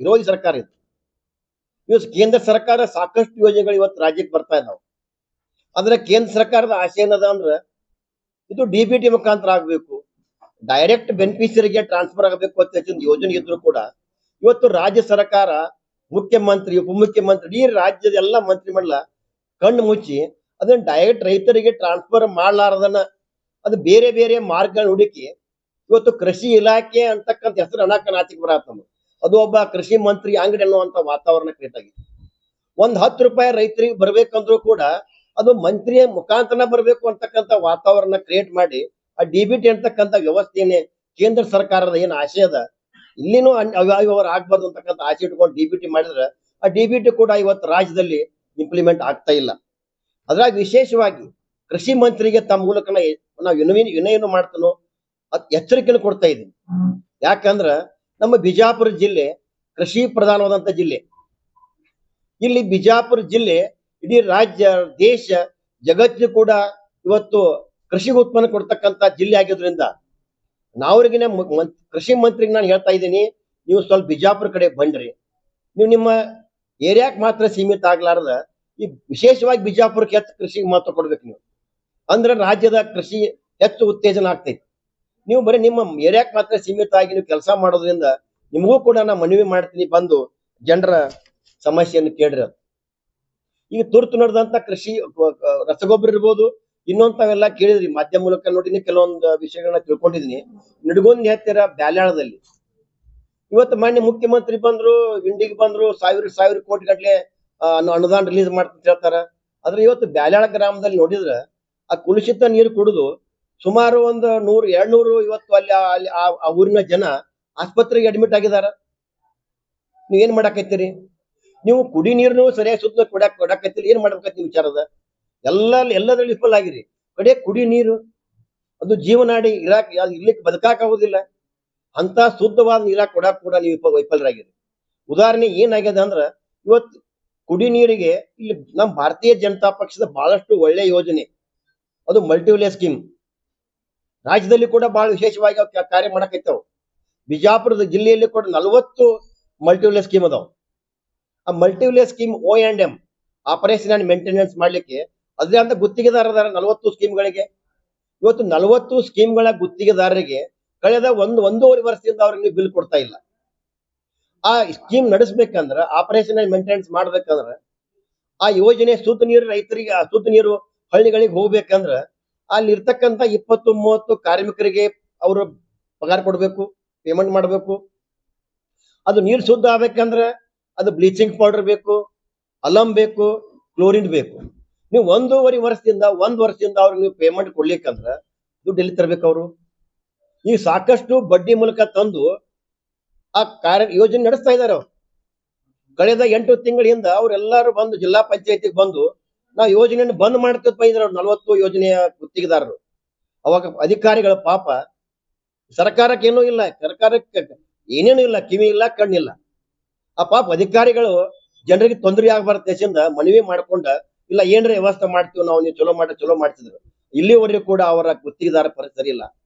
ವಿರೋಧಿ ಸರ್ಕಾರ ಇದು ಇವತ್ತು ಕೇಂದ್ರ ಸರ್ಕಾರ ಸಾಕಷ್ಟು ಯೋಜನೆಗಳು ಇವತ್ತು ರಾಜ್ಯಕ್ಕೆ ಬರ್ತಾ ಇದಾವೆ. ಅಂದ್ರೆ ಕೇಂದ್ರ ಸರ್ಕಾರದ ಆಶೆ ಏನದ ಅಂದ್ರೆ, ಇದು ಡಿ ಬಿ ಟಿ ಮುಖಾಂತರ ಆಗಬೇಕು ಡೈರೆಕ್ಟ್ ಬೆನಿಫಿಷರಿಗೆ ಟ್ರಾನ್ಸ್ಫರ್ ಆಗಬೇಕು ಅಂತ ಹೆಚ್ಚಿನ ಯೋಜನೆ ಇದ್ರು ಕೂಡ, ಇವತ್ತು ರಾಜ್ಯ ಸರ್ಕಾರ ಮುಖ್ಯಮಂತ್ರಿ, ಉಪಮುಖ್ಯಮಂತ್ರಿ ಈ ರಾಜ್ಯದ ಎಲ್ಲ ಮಂತ್ರಿಮಂಡಲ ಕಣ್ಣು ಮುಚ್ಚಿ ಅದನ್ನ ಡೈರೆಕ್ಟ್ ರೈತರಿಗೆ ಟ್ರಾನ್ಸ್ಫರ್ ಮಾಡಲಾರದನ್ನ, ಅದು ಬೇರೆ ಬೇರೆ ಮಾರ್ಗಗಳನ್ನ ಹುಡುಕಿ, ಇವತ್ತು ಕೃಷಿ ಇಲಾಖೆ ಅಂತಕ್ಕಂಥ ಹೆಸರು ಅನಾಕ ಬರತ್ತ ಅದು ಒಬ್ಬ ಕೃಷಿ ಮಂತ್ರಿ ಅಂಗಡಿ ಅನ್ನುವಂತ ವಾತಾವರಣ ಕ್ರಿಯೇಟ್ ಆಗಿದೆ. ಒಂದ್ ಹತ್ತು ರೂಪಾಯಿ ರೈತರಿಗೆ ಬರ್ಬೇಕಂದ್ರೂ ಕೂಡ ಅದು ಮಂತ್ರಿಯ ಮುಖಾಂತರ ಬರಬೇಕು ಅಂತಕ್ಕಂಥ ವಾತಾವರಣ ಕ್ರಿಯೇಟ್ ಮಾಡಿ, ಆ ಡಿಬಿಟಿ ಅಂತಕ್ಕಂಥ ವ್ಯವಸ್ಥೆಯನ್ನೇ ಕೇಂದ್ರ ಸರ್ಕಾರದ ಏನ್ ಆಶಯ ಅದ, ಇಲ್ಲಿನೂ ಅವ್ಯವಹಾರ ಆಗ್ಬಾರ್ದು ಅಂತಕ್ಕಂಥ ಆಸೆ ಇಟ್ಕೊಂಡು ಡಿಬಿಟಿ ಮಾಡಿದ್ರೆ ಆ ಡಿಬಿಟಿ ಕೂಡ ಇವತ್ತು ರಾಜ್ಯದಲ್ಲಿ ಇಂಪ್ಲಿಮೆಂಟ್ ಆಗ್ತಾ ಇಲ್ಲ. ಅದ್ರಾಗ ವಿಶೇಷವಾಗಿ ಕೃಷಿ ಮಂತ್ರಿಗೆ ತಮ್ಮ ಮೂಲಕ ನಾವು ವಿನಯ ವಿನಯನು ಮಾಡ್ತಾನೋ ಎಚ್ಚರಿಕೆಯನ್ನು ಕೊಡ್ತಾ ಇದ್ದೀನಿ. ಯಾಕಂದ್ರ ನಮ್ಮ ಬಿಜಾಪುರ ಜಿಲ್ಲೆ ಕೃಷಿ ಪ್ರಧಾನವಾದಂತ ಜಿಲ್ಲೆ. ಇಲ್ಲಿ ಬಿಜಾಪುರ ಜಿಲ್ಲೆ ಇಡೀ ರಾಜ್ಯ, ದೇಶ, ಜಗತ್ತು ಕೂಡ ಇವತ್ತು ಕೃಷಿ ಉತ್ಪನ್ನ ಕೊಡ್ತಕ್ಕಂತ ಜಿಲ್ಲೆ ಮು- ಮಂ- ಕೃಷಿ ಮಂತ್ರಿಗೆ ನಾನು ಹೇಳ್ತಾ ಇದ್ದೀನಿ, ನೀವು ಸ್ವಲ್ಪ ಬಿಜಾಪುರ ಕಡೆ ಬಂದ್ರಿ. ನೀವು ನಿಮ್ಮ ಏರಿಯಾಕ್ ಮಾತ್ರ ಸೀಮಿತ ಆಗ್ಲಾರ್ದ, ಈ ವಿಶೇಷವಾಗಿ ಬಿಜಾಪುರಕ್ಕೆ ಹೆಚ್ಚು ಕೃಷಿಗೆ ಮಹತ್ವ ಕೊಡ್ಬೇಕು ನೀವು. ಅಂದ್ರೆ ರಾಜ್ಯದ ಕೃಷಿ ಹೆಚ್ಚು ಉತ್ತೇಜನ ಆಗ್ತೈತಿ. ನೀವು ಬರೀ ನಿಮ್ಮ ಏರಿಯಾಕ್ ಮಾತ್ರ ಸೀಮಿತ ಆಗಿ ನೀವು ಕೆಲಸ ಮಾಡೋದ್ರಿಂದ ನಿಮಗೂ ಕೂಡ ನಾ ಮನವಿ ಮಾಡ್ತೀನಿ ಬಂದು ಜನರ ಸಮಸ್ಯೆಯನ್ನು ಕೇಳ್ರಿ ಅದು ಈಗ ತುರ್ತು ನಡೆದಂತ ಕೃಷಿ ರಸಗೊಬ್ಬರ ಇರ್ಬೋದು ಇನ್ನೊಂತವೆಲ್ಲ ಕೇಳಿದ್ರಿ ಮಾಧ್ಯಮ ಮೂಲಕ ನೋಡಿನಿ ಕೆಲವೊಂದು ವಿಷಯಗಳನ್ನ ತಿಳ್ಕೊಂಡಿದೀನಿ ನಡಗೊಂದ್ ಹತ್ತಿರ ಬ್ಯಾಲ್ಯಾಳದಲ್ಲಿ. ಇವತ್ತು ಮಾನ್ಯ ಮುಖ್ಯಮಂತ್ರಿ ಬಂದ್ರು ಇಂಡಿಗೆ ಬಂದ್ರು, ಸಾವಿರ ಸಾವಿರ ಕೋಟಿ ಗಟ್ಟಲೆ ಅನುದಾನ ರಿಲೀಸ್ ಮಾಡ್ತಾ ಹೇಳ್ತಾರ ಆದ್ರೆ ಇವತ್ತು ಬ್ಯಾಲ್ಯಾಳ ಗ್ರಾಮದಲ್ಲಿ ನೋಡಿದ್ರ, ಆ ಕುಲುಷಿತ ನೀರು ಕುಡಿದು ಸುಮಾರು ಒಂದು ನೂರು, ಎರಡ್ನೂರು ಇವತ್ತು ಅಲ್ಲಿ ಅಲ್ಲಿ ಆ ಊರಿನ ಜನ ಆಸ್ಪತ್ರೆಗೆ ಅಡ್ಮಿಟ್ ಆಗಿದಾರ. ನೀವ್ ಏನ್ ಮಾಡಾಕತ್ತೀರಿ? ನೀವು ಕುಡಿ ನೀರ್ನು ಸರಿಯಾಗಿ ಸುತ್ತ ಕೊಡಾಕ್ ಕೊಡಾಕತ್ತೀರಿ ಏನ್ ಮಾಡ್ಬೇಕತ್ತಿ ವಿಚಾರದ ಎಲ್ಲ, ಎಲ್ಲದ್ರಲ್ಲಿ ವಿಫಲ ಆಗಿರಿ. ಕಡೆ ಕುಡಿ ನೀರು, ಅದು ಜೀವನಾಡಿ ಇರಾಕ್ ಇರ್ಲಿಕ್ಕೆ ಆಗುದಿಲ್ಲ. ಅಂತ ಶುದ್ಧವಾದ ನೀರಾಕ್ ಕೊಡಾಕ್ ಕೂಡ ನೀವು ವಿಫ- ವೈಫಲರಾಗಿರಿ. ಉದಾಹರಣೆ ಏನಾಗ್ಯದ ಅಂದ್ರ, ಇವತ್ತು ಕುಡಿ ನೀರಿಗೆ ಇಲ್ಲಿ ನಮ್ಮ ಭಾರತೀಯ ಜನತಾ ಪಕ್ಷದ ಬಹಳಷ್ಟು ಒಳ್ಳೆ ಯೋಜನೆ. ಅದು ಮಲ್ಟಿವಿಲಿಯ ಸ್ಕೀಮ್ ರಾಜ್ಯದಲ್ಲಿ ಕೂಡ ಬಹಳ ವಿಶೇಷವಾಗಿ ಕಾರ್ಯ ಮಾಡಕೈತವ್. ಬಿಜಾಪುರದ ಜಿಲ್ಲೆಯಲ್ಲಿ ಕೂಡ ನಲವತ್ತು ಮಲ್ಟಿವಿಲಿಯ ಸ್ಕೀಮ್ ಅದಾವ. ಆ multi village scheme O and M operation and maintenance ಮಾಡ್ಲಿಕ್ಕೆ ಅದೇ ಅಂತ ಗುತ್ತಿಗೆದಾರದಾರ ನಲವತ್ತು ಸ್ಕೀಮ್ಗಳಿಗೆ ಇವತ್ತು ನಲವತ್ತು ಸ್ಕೀಮ್ಗಳ ಗುತ್ತಿಗೆದಾರರಿಗೆ ಕಳೆದ ಒಂದು, ಒಂದೂವರೆ ವರ್ಷದಿಂದ ಅವ್ರಿಗೆ ಬಿಲ್ ಕೊಡ್ತಾ ಇಲ್ಲ. ಆ ಸ್ಕೀಮ್ ನಡೆಸ್ಬೇಕಂದ್ರ ಆಪರೇಷನ್ ಅಂಡ್ ಮೇಂಟೆನೆನ್ಸ್ ಮಾಡ್ಬೇಕಂದ್ರ, ಆ ಯೋಜನೆ ಸುತ್ತ ನೀರು ರೈತರಿಗೆ, ಆ ಸುತ್ತ ನೀರು ಹಳ್ಳಿಗಳಿಗೆ ಹೋಗ್ಬೇಕಂದ್ರ ಅಲ್ಲಿ ಇರ್ತಕ್ಕಂತ ಇಪ್ಪತ್ತು, ಮೂವತ್ತು ಕಾರ್ಮಿಕರಿಗೆ ಅವರು ಪಗಾರ ಕೊಡಬೇಕು ಪೇಮೆಂಟ್ ಮಾಡಬೇಕು. ಅದು ನೀರು ಶುದ್ಧ ಆಗ್ಬೇಕಂದ್ರೆ ಅದು ಬ್ಲೀಚಿಂಗ್ ಪೌಡರ್ ಬೇಕು ಅಲಂ ಬೇಕು ಕ್ಲೋರಿನ್ ಬೇಕು. ನೀವು ಒಂದೂವರೆ ವರ್ಷದಿಂದ, ಒಂದು ವರ್ಷದಿಂದ ಅವ್ರಿಗೆ ನೀವು ಪೇಮೆಂಟ್ ಕೊಡ್ಲಿಕ್ಕಂದ್ರೆ ದುಡ್ಡು ಎಲ್ಲಿ ತರಬೇಕು ಅವರು? ಈಗ ಸಾಕಷ್ಟು ಬಡ್ಡಿ ಮೂಲಕ ತಂದು ಆ ಕಾರ್ಯ ಯೋಜನೆ ನಡೆಸ್ತಾ ಇದಾರೆ ಅವ್ರು. ಕಳೆದ ಎಂಟು ತಿಂಗಳಿಂದ ಅವರೆಲ್ಲರೂ ಬಂದು ಜಿಲ್ಲಾ ಪಂಚಾಯತಿಗೆ ಬಂದು ನಾವು ಯೋಜನೆಯನ್ನು ಬಂದ್ ಮಾಡ್ತಿದ್ವಿ ಇದ್ರ ನಲವತ್ತು ಯೋಜನೆಯ ಗುತ್ತಿಗೆದಾರರು. ಅವಾಗ ಅಧಿಕಾರಿಗಳ ಪಾಪ ಸರ್ಕಾರಕ್ಕೆ ಏನೂ ಇಲ್ಲ, ಸರ್ಕಾರಕ್ಕೆ ಏನೇನು ಇಲ್ಲ, ಕಿವಿ ಇಲ್ಲ, ಕಣ್ಣಿಲ್ಲ. ಆ ಪಾಪ ಅಧಿಕಾರಿಗಳು ಜನರಿಗೆ ತೊಂದರೆ ಆಗ್ಬಾರ್ದು ದೇಶದಿಂದ ಮನವಿ ಮಾಡ್ಕೊಂಡ, ಇಲ್ಲ ಏನ್ರ ವ್ಯವಸ್ಥೆ ಮಾಡ್ತೀವಿ ನಾವು, ನೀವು ಚಲೋ ಮಾಡಿ, ಚಲೋ ಮಾಡ್ತಿದ್ರು. ಇಲ್ಲಿವರೆಗೂ ಕೂಡ ಅವರ ಗುತ್ತಿಗೆದಾರ ಪರಿಸರ ಇಲ್ಲ.